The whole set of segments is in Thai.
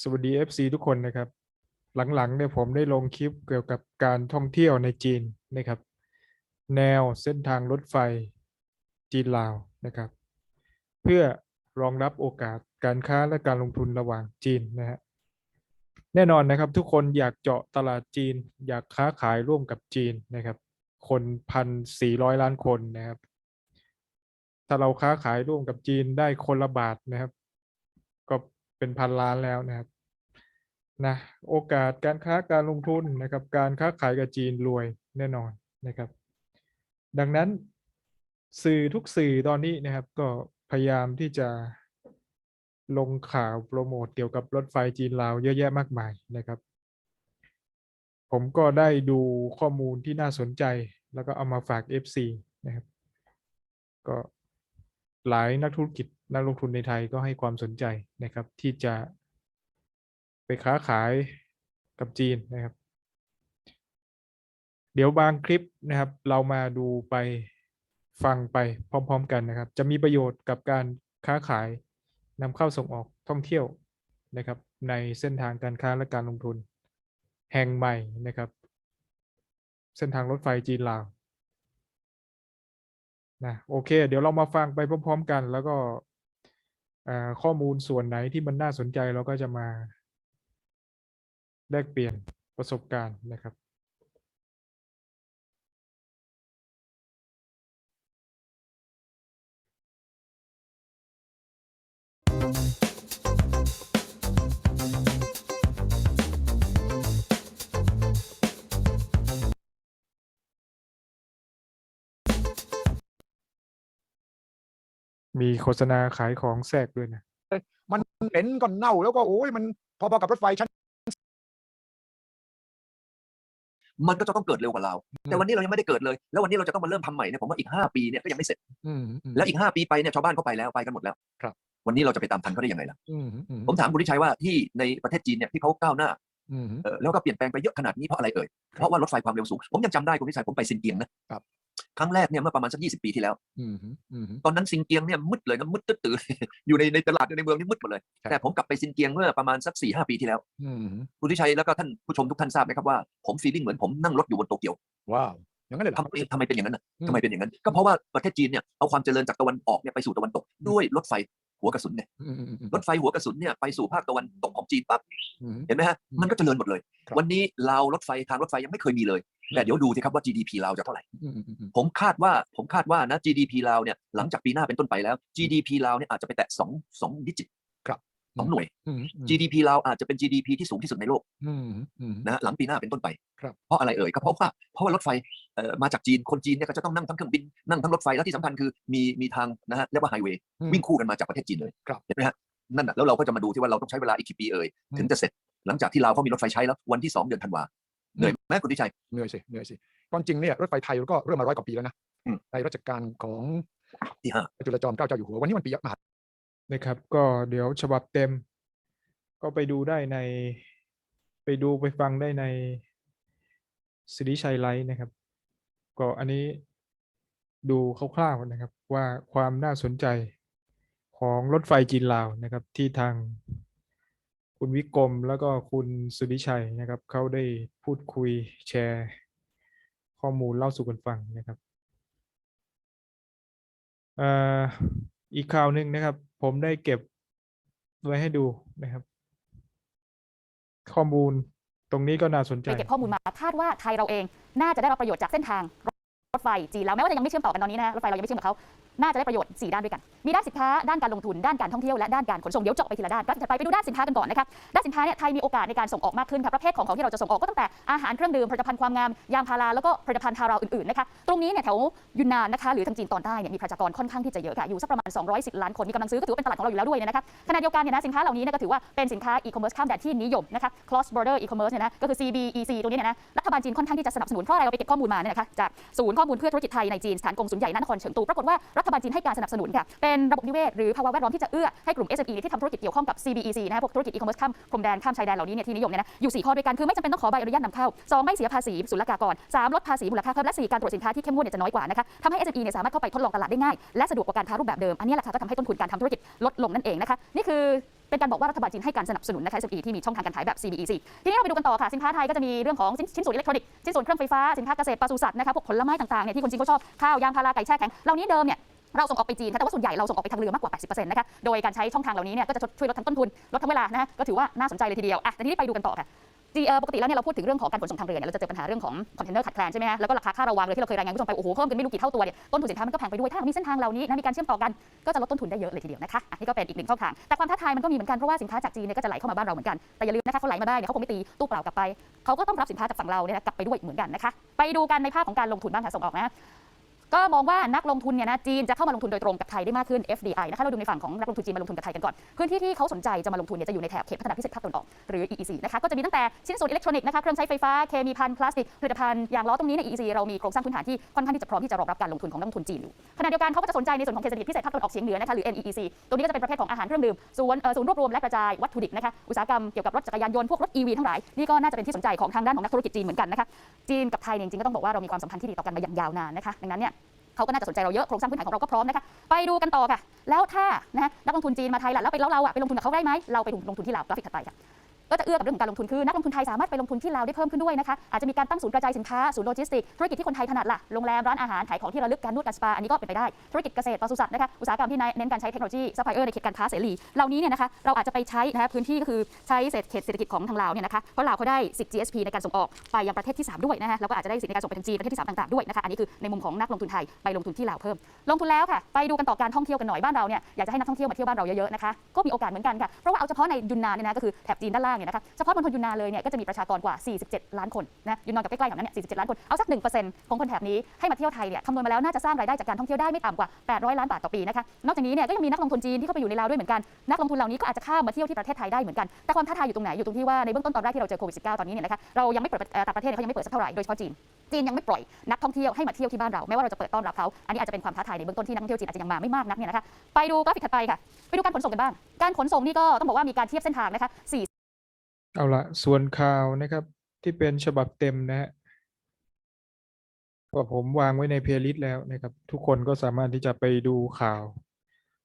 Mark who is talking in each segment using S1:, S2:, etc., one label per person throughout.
S1: สวัสดี FC ทุกคนนะครับ หลังๆเนี่ยผมได้ลงคลิปเกี่ยวกับการท่องเที่ยวในจีนนะครับ แนวเส้นทางรถไฟจีนลาวนะครับ เพื่อรองรับโอกาสการค้าและการลงทุนระหว่างจีนนะฮะแน่นอนนะครับทุกคนอยากเจาะตลาดจีน อยากค้าขายร่วมกับจีนนะครับ คนพันสี่ร้อยล้านคนนะครับ ถ้าเราค้าขายร่วมกับจีนได้คนละบาทนะครับ เป็นพันล้านแล้วนะครับนะโอกาสการค้าการลงทุนนะครับ การค้าขายกับจีนรวยแน่นอนนะครับ ดังนั้นสื่อทุกสื่อตอนนี้นะครับ ก็พยายามที่จะลงข่าวโปรโมทเกี่ยวกับรถไฟจีนลาวเยอะแยะมากมายนะครับ ผมก็ได้ดูข้อมูลที่น่าสนใจ แล้วก็เอามาฝาก FC นะครับ ก็ หลายนักธุรกิจนักลงทุนในไทยก็ให้ความสนใจนะครับ ที่จะไปค้าขายกับจีนนะครับ เดี๋ยวบางคลิปนะครับ เรามาดูไปฟังไปพร้อม ๆ กันนะครับ จะมีประโยชน์กับการค้าขายนำเข้าส่งออกท่องเที่ยวนะครับ ในเส้นทางการค้าและการลงทุน แห่งใหม่นะครับ เส้นทางรถไฟจีนลาว นะโอเค เดี๋ยวเรามาฟังไปพร้อม ๆ กัน แล้วก็ข้อมูลส่วนไหนที่มันน่าสนใจเราก็จะมาแลกเปลี่ยนประสบการณ์นะครับ มีโฆษณาขายของแทรกด้วยนะ
S2: มันเหม็นก็เน่าแล้วก็โอ้ยมันพอๆกับรถไฟชั้น
S3: มันก็จะต้องเกิดเร็วกว่าเรา แต่
S2: อืม
S3: วันนี้เรายังไม่ได้เกิดเลย แล้ววันนี้เราจะต้องมาเริ่มทำใหม่เนี่ยผมว่าอีก5ปีเนี่ยก็ยังไม่เสร็จ
S2: อืมอืม
S3: แล้วอีก5ปีไปเนี่ยชาวบ้านเขาไปแล้วไปกันหมดแล้ว
S2: ครับ
S3: วันนี้เราจะไปตามทันเขาได้ยังไงล่ะ
S2: อืมอืม
S3: ผมถามคุณทิชัยว่าที่ในประเทศจีนเนี่ยที่เขาก้าวหน้า
S2: อืม
S3: เอ่อแล้วก็เปลี่ยนแปลงไปเยอะขนาดนี้เพราะอะไรเอ่ยเพราะว่ารถไฟความเร็วสูงผมยังจำได้คุณทิชัยผมไปซินเกียงนะ ครับครั้งแรกเนี่ยเมื่อประมาณสัก20ปีที่แล้ว
S2: อืมอืม
S3: ตอนนั้นซินเกียงเนี่ยมืดเลยนะมืดตื้อๆอยู่ในในตลาดในเมืองนี่มืดหมดเลย
S2: ครับ
S3: แต่ผมกลับไปซินเกียงเมื่อประมาณสัก4 5ปีที่แล้ว
S2: อืม
S3: คุณทิชัยแล้วก็ท่านผู้ชมทุกท่านทราบไหมครับว่าผมฟีลลิ่งเหมือนผมนั่งรถอยู่บนโตเกียว
S2: ว้าวอย่างนั้นเลยเหรอ
S3: ทำไมทำไมเป็นอย่างนั้นน่ะ
S2: อืม
S3: ทำไมเป็นอย่างนั้น ก็เพราะว่าประเทศจีนเนี่ยเอาความเจริญจากตะวันออกเนี่ยไปสู่ตะวันตกด้วยรถไฟหัวกระสุนเนี่ย
S2: อืมอืมอืม
S3: รถไฟหัวกระสุนเนี่ยไปสู่ภาคตะวันตกของจีนปั๊บ
S2: อืม
S3: เห็นไหมฮะ
S2: อืม
S3: มันก็เจริญหมดเลย
S2: ครับ
S3: วันนี้เราวรถไฟทางรถไฟยังไม่เคยมีเลย แต่เดี๋ยวดูสิครับว่า GDP เราวจะเท่าไหร่
S2: อืมอืมอืม
S3: ผมคาดว่าผมคาดว่านะ GDP เราวเนี่ยหลังจากปีหน้าเป็นต้นไปแล้ว GDP เราวเนี่ยอาจจะไปแตะสองสองดิจิต
S2: ครับ
S3: สองหน่วย
S2: อืมอืม
S3: GDP เราวอาจจะเป็น GDP ที่สูงที่สุดในโลก
S2: อืมอืม
S3: นะฮะหลังปีหน้าเป็นต้นไป
S2: ครับ
S3: เพราะอะไรเอ่ยก็เพราะว่าเพราะว่ารถไฟเอ่อมาจากจีนคนจีนเนี่ยก็จะต้องนั่งทั้งเครื่องบินนั่งทั้งรถไฟแล้วที่สำคัญคือมีมีทางนะฮะเรียกว่าไฮเวย์
S2: อืม
S3: วิ่งคู่กันมาจากประเทศจีนเลย
S2: ครับ
S3: เห็นไหมฮะนั่นน่ะแล้วเราก็จะมาดูที่ว่าเราต้องใช้เวลาอีกกี่ปีเอ่ย
S2: อืม
S3: ถึงจะเสร็จหลังจากที่เราวเขามีรถไฟใช้แล้ววันที่สองเดือนธันวา เหนื่อยไหมคุณทิชัย
S2: เหนื่อยสิเหนื่อยสิความจริงเนี่ยรถไฟไทยก็เริ่มมาร้อยกว่าปีแล้วนะ
S3: อืม
S2: ในรัชกาลของ
S3: ที่ห้า
S2: พระจุลจอมเกล้าเจ้าอยู่หัววันนี้มันปีมหา
S1: นะครับ ก็เดี๋ยวฉบับเต็ม ก็ไปดูได้ใน ไปดูไปฟังได้ในสิริชัยไลฟ์นะครับ ก็อันนี้ดูคร่าวๆนะครับ ว่าความน่าสนใจของรถไฟจีนลาวนะครับ ที่ทาง คุณวิกรมแล้วก็คุณสุริชัยนะครับเขาได้พูดคุยแชร์ ข้อมูลเล่าสู่กันฟังนะครับอีกข่าวหนึ่งนะครับ ผมได้เก็บไว้ให้ดูนะครับ ข้อมูลตรงนี้ก็น่าสนใจ
S4: ไปเก็บข้อมูลมาคาดว่าไทยเราเอง น่าจะได้รับประโยชน์จากเส้นทาง รถไฟจีนแล้วแม้ว่าจะยังไม่เชื่อมต่อกันตอนนี้นะรถไฟเรายังไม่เชื่อมกับเขาน่าจะได้ประโยชน์ 4 ด้านด้วยกัน มีด้านสินค้า ด้านการลงทุน ด้านการท่องเที่ยว และด้านการขนส่ง เดี๋ยวเจาะไปทีละด้านกราฟถัดไปไปดูด้านสินค้ากันก่อนนะครับด้านสินค้าเนี่ยไทยมีโอกาสในการส่งออกมากขึ้นครับประเภทของของที่เราจะส่งออกก็ตั้งแต่อาหารเครื่องดื่ม ผลิตภัณฑ์ความงาม ยางพารา แล้วก็ผลิตภัณฑ์ทาราอื่นๆนะคะ ตรงนี้เนี่ยแถวยุนนานนะคะ หรือทางจีนตอนใต้เนี่ยมีประชากรค่อนข้างที่จะเยอะค่ะ อยู่สักประมาณ 210 ล้านคน มีกำลังซื้อก็ถือว่าเป็นตลาดของเราอยู่แล้วด้วยนะครับขณะเดียวกันเนี่ยนะสินค้าเหล่านี้ก็ถือว่าเป็นสินค้าอีคอมเมิร์ซข้ามแดนที่นิยมนะคะ cross border e-commerce เนี่ยนะก็คือ CBEC ตรงนี้เนี่ยนะรัฐบาลจีนค่อนข้างที่จะสนับสนุนเพราะอะไรเราไปเก็บข้อมูลมาเนี่ยนะคะจากศูนย์ข้อมูลเพื่อธุรกิจไทยในจีนสถานกงสุลใหญ่นครเฉิงตูปรากฏว่ารัฐบาลจีนให้การสนับสนุนค่ะเป็นระบบนิเวศหรือภาวะแวดล้อมที่จะเอื้อให้กลุ่ม SME ที่ทำธุรกิจเกี่ยวข้องกับ CBEC นะพวกธุรกิจ e-commerce ข้ามพรมแดนข้ามชายแดนเหล่านี้เนี่ยที่นิยมเนี่ยนะอยู่สี่ข้อด้วยกันคือไม่จำเป็นต้องขอใบอนุญาตนำเข้าสองไม่เสียภาษีศุลกากรสามลดภาษีมูลค่าเพิ่มและสี่การตรวจสินค้าที่เข้มงวดเนี่ยจะน้อยกว่านะคะทำให้ SME เนี่ยสามารถเข้าไปทดลองตลาดได้ง่ายและสะดวกกว่าการค้ารูปแบบเดิมอันนี้แหละค่ะก็ทำให้ต้นทุนการทำธุรกิจลดลงนั่นเองนะคะนี่คือ เป็นการบอกว่ารัฐบาลจีนให้การสนับสนุนนะคะ SME ที่มีช่องทางการขายแบบ CBEC ทีนี้เราไปดูกันต่อค่ะ สินค้าไทยก็จะมีเรื่องของชิ้นส่วนอิเล็กทรอนิกส์ชิ้นส่วนเครื่องไฟฟ้าสินค้าเกษตรปศุสัตว์นะคะพวกผลไม้ต่างๆเนี่ยที่คนจีนเขาชอบข้าวยางพาราไก่แช่แข็งเหล่านี้เดิมเนี่ยเราส่งออกไปจีนแต่ว่าส่วนใหญ่เราส่งออกไปทางเรือมากกว่า 80%นะคะ โดยการใช้ช่องทางเหล่านี้เนี่ยก็จะช่วยลดทั้งต้นทุน ลดทั้งเวลานะก็ถือว่าน่าสนใจเลยทีเดียว อะแต่ทีนี้ไปดูกันต่อค่ะ ปกติแล้วเนี่ยเราพูดถึงเรื่องของการขนส่งทางเรือเนี่ยเราจะเจอปัญหาเรื่องของคอนเทนเนอร์ขาดแคลนใช่ไหมฮะแล้วก็ราคาค่าระวางเลยที่เราเคยรายงานคุณผู้ชมไปโอ้โหเพิ่มกันไม่รู้กี่เท่าตัวเนี่ยต้นทุนสินค้ามันก็แพงไปด้วยถ้ามีเส้นทางเหล่านี้นะมีการเชื่อมต่อกันก็จะลดต้นทุนได้เยอะเลยทีเดียวนะคะอะนี่ก็เป็นอีกหนึ่งช่องทางแต่ความท้าทายมันก็มีเหมือนกันเพราะว่าสินค้าจากจีนเนี่ยก็จะไหลเข้ามาบ้านเราเหมือนกันแต่อย่าลืมนะคะเขาไหลมาได้เนี่ยเขาคงไม่ตีตู้เปล่ากลับไปเขาก็ต้องรับสินค้าจากฝั่งเราเนี่ยกลับไปด้วยเหมือนกันนะคะไปดูกันในภาพของการลงทุนบ้างค่ะส่งออกนะ ก็มองว่านักลงทุนเนี่ยนะจีนจะเข้ามาลงทุนโดยตรงกับไทยได้มากขึ้น FDI นะคะเราดูในฝั่งของนักลงทุนจีนมาลงทุนกับไทยกันก่อนพื้นที่ที่เขาสนใจจะมาลงทุนเนี่ยจะอยู่ในแถบเขตพัฒนาพิเศษภาคตะวันออกหรือ EEC นะคะก็จะมีตั้งแต่ชิ้นส่วนอิเล็กทรอนิกส์นะคะเครื่องใช้ไฟฟ้าเคมีภัณฑ์พลาสติกผลิตภัณฑ์ยางล้อตรงนี้ใน EEC เรามีโครงสร้างพื้นฐานที่ค่อนข้างที่จะพร้อมที่จะรองรับการลงทุนของนักลงทุนจีนอยู่ขณะเดียวกันเขาก็จะสนใจในส่วนของเขตเศรษฐกิจพิเศษภาคตะวันออกเฉียงเหนือนะคะหรือ NEEC ตรงนี้ก็จะเป็นประเภทของอาหารเครื่องดื่มศูนย์ศูนย์รวบรวมและกระจายวัตถุดิบนะคะอุตสาหกรรมเกี่ยวกับรถจักรยานยนต์พวกรถ EV ทั้งหลายนี่ก็น่าจะเป็นที่สนใจของทางด้านของนักธุรกิจจีนเหมือนกันนะคะจีนกับไทยเนี่ยจริงๆก็ต้องบอกว่าเรามีความสัมพันธ์ที่ดีต่อกันมาอย่างยาวนานนะคะดังนั้นเนี่ย เขาก็น่าจะสนใจเราเยอะโครงสร้างพื้นฐานของเราก็พร้อมนะคะไปดูกันต่อค่ะ แล้วถ้านะนักลงทุนจีนมาไทยล่ะแล้วไปแล้วเราอะไปลงทุนกับเขาได้ไหมเราไปลงทุนที่ลาวกราฟิกถัดไปค่ะ ก็จะเอื้อกับเรื่องของการลงทุนคือนักลงทุนไทยสามารถไปลงทุนที่ลาวได้เพิ่มขึ้นด้วยนะคะอาจจะมีการตั้งศูนย์กระจายสินค้าศูนย์โลจิสติกธุรกิจที่คนไทยถนัดล่ะโรงแรมร้านอาหารขายของที่ระลึกการนวดการสปาอันนี้ก็เป็นไปได้ธุรกิจเกษตรปศุสัตว์นะคะอุตสาหกรรมที่เน้นการใช้เทคโนโลยีซัพพลายเออร์ในเขตการค้าเสรีเหล่านี้เนี่ยนะคะเราอาจจะไปใช้นะคะพื้นที่ก็คือใช้เศษเขตเศรษฐกิจของทางลาวเนี่ยนะคะเพราะลาวเขาได้สิทธิ์ GSP ในการส่งออกไปยังประเทศที่ 3 ด้วยนะคะแล้วก็อาจจะได้สิทธิ์ในการส่งไปทางจีนประเทศที่3ต่างๆด้วยนะคะอันนี้คือในมุมของนักลงทุนไทยไปลงทุนที่ลาวเพิ่ม ลงทุนแล้วค่ะ ไปดูกันต่อการท่องเที่ยวกันหน่อยบ้านเราเนี่ยอยากจะให้นักท่องเที่ยวมาเที่ยวบ้านเราเยอะๆนะคะก็มีโอกาสเหมือนกันค่ะเพราะว่าเอาเฉพาะในยุนนานเนี่ยนะก็คือแถบจีนด้านล่างเนี่ยนะคะเฉพาะมณฑลยุนนานเลยเนี่ยก็จะมีประชากรกว่า 47 ล้านคนนะยุนนานกับใกล้ๆแถวนั้นเนี่ย47 ล้านคนเอาสัก 1%ของคนแถบนี้ให้มาเที่ยวไทยเนี่ยคำนวณมาแล้วน่าจะสร้างรายได้จากการท่องเที่ยวได้ไม่ต่ำกว่า 800 ล้านบาทต่อปีนะคะนอกจากนี้เนี่ยก็ยังมีนักลงทุนจีนที่เข้าไปอยู่ในลาวด้วยเหมือนกันนักลงทุนเหล่านี้ก็อาจจะข้ามมาเที่ยวที่ประเทศไทยได้เหมือนกันแต่ความท้าทายอยู่ตรงไหนอยู่ตรงที่ว่าในเบื้องต้นตอนแรกที่เราเจอโควิด -19 ตอนนี้เนี่ยนะคะเรายังไม่เปิดต่างประเทศเขายังไม่เปิดสักเท่าไหร่โดยเฉพาะจีนจีนยังไม่ปล่อยนักท่องเที่ยวให้มาเที่ยวที่บ้านเราแม้ว่าเราจะเปิดต้อนรับเขาอันนี้อาจจะเป็นความท้าทายในเบื้องต้นที่นักท่องเที่ยวจีนอาจจะยังมาไม่มากนักเนี่ยนะคะไปดูกราฟิกถัดไปค่ะไปดูการขนส่งกันบ้าง การขนส่งนี่ก็ต้องบอกว่ามีการเทียบเส้นทางนะคะ
S1: เอาละส่วนข่าวนะครับที่เป็นฉบับเต็มนะฮะก็ผมวางไว้ในเพลย์ลิสต์แล้วนะครับ ทุกคนก็สามารถที่จะไปดูข่าว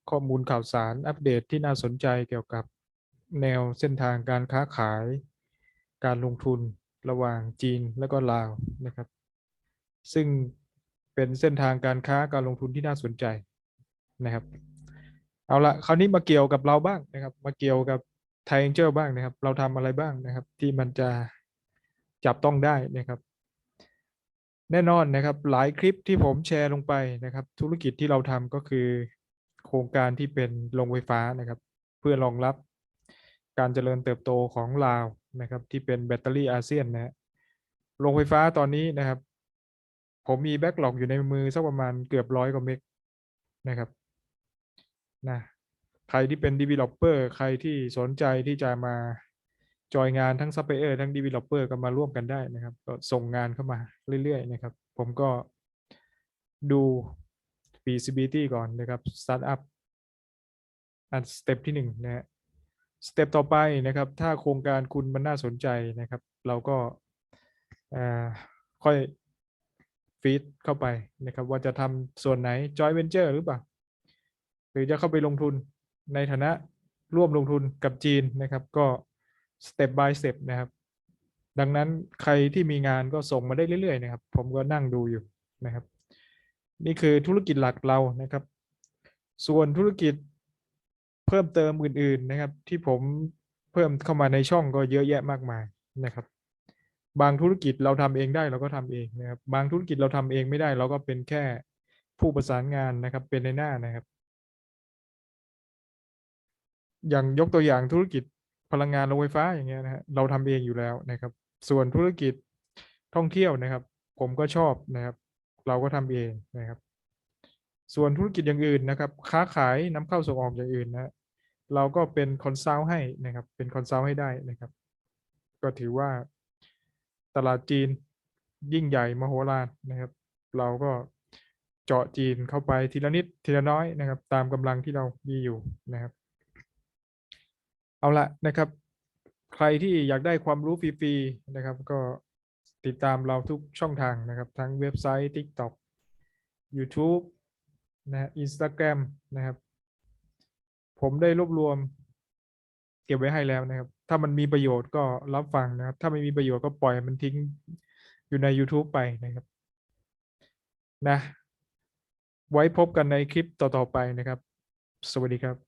S1: ข้อมูลข่าวสารอัปเดตที่น่าสนใจเกี่ยวกับแนวเส้นทางการค้าขาย การลงทุนระหว่างจีนและก็ลาวนะครับ ซึ่งเป็นเส้นทางการค้าการลงทุนที่น่าสนใจนะครับ เอาละคราวนี้มาเกี่ยวกับเราบ้างนะครับ มาเกี่ยวกับ ไทยเอ็นเจลบ้างนะครับ เราทำอะไรบ้างนะครับ ที่มันจะจับต้องได้นะครับ แน่นอนนะครับ หลายคลิปที่ผมแชร์ลงไปนะครับ ธุรกิจที่เราทำก็คือ โครงการที่เป็นโรงไฟฟ้านะครับ เพื่อรองรับการเจริญเติบโตของลาวนะครับ ที่เป็นแบตเตอรี่อาเซียนนะฮะโรงไฟฟ้าตอนนี้นะครับ ผมมีแบ็กหลอกอยู่ในมือสักประมาณเกือบร้อยกว่าเมกนะครับนะ ใครที่เป็น developer ใครที่สนใจที่จะมาจอยงานทั้งซัพพลายเออร์ทั้ง developer ก็มาร่วมกันได้นะครับ ก็ส่งงานเข้ามาเรื่อยๆนะครับ ผมก็ดู feasibility ก่อนนะครับ startup อันสเต็ปที่หนึ่งนะฮะสเต็ปต่อไปนะครับ ถ้าโครงการคุณมันน่าสนใจนะครับ เราก็ค่อยฟีดเข้าไปนะครับ ว่าจะทำส่วนไหน joint venture หรือเปล่า หรือจะเข้าไปลงทุน ในฐานะร่วมลงทุนกับจีนนะครับ ก็ step by step นะครับ ดังนั้นใครที่มีงานก็ส่งมาได้เรื่อยๆนะครับ ผมก็นั่งดูอยู่นะครับ นี่คือธุรกิจหลักเรานะครับ ส่วนธุรกิจเพิ่มเติมอื่น ๆนะครับ ที่ผมเพิ่มเข้ามาในช่องก็เยอะแยะมากมายนะครับ บางธุรกิจเราทำเองได้เราก็ทำเองนะครับ บางธุรกิจเราทำเองไม่ได้ เราก็เป็นแค่ผู้ประสานงานนะครับ เป็นในหน้านะครับ อย่างยกตัวอย่างธุรกิจพลังงานโรงไฟฟ้าอย่างเงี้ยนะฮะเราทำเองอยู่แล้วนะครับ ส่วนธุรกิจท่องเที่ยวนะครับ ผมก็ชอบนะครับ เราก็ทำเองนะครับ ส่วนธุรกิจอย่างอื่นนะครับ ค้าขายนำเข้าส่งออกอย่างอื่นนะฮะเราก็เป็นคอนซัลท์ให้นะครับ เป็นคอนซัลท์ให้ได้นะครับ ก็ถือว่าตลาดจีนยิ่งใหญ่มโหฬารนะครับ เราก็เจาะจีนเข้าไปทีละนิดทีละน้อยนะครับ ตามกำลังที่เรามีอยู่นะครับ เอาละนะครับ ใครที่อยากได้ความรู้ฟรีๆนะครับ ก็ติดตามเราทุกช่องทางนะครับ ทั้งเว็บไซต์ TikTok YouTube นะฮะ Instagram นะครับ ผมได้รวบรวม เก็บไว้ให้แล้วนะครับ ถ้ามันมีประโยชน์ก็รับฟังนะครับ ถ้าไม่มีประโยชน์ก็ปล่อยมันทิ้งอยู่ใน YouTube ไปนะครับนะไว้พบกันในคลิปต่อ ๆ ไปนะครับ สวัสดีครับ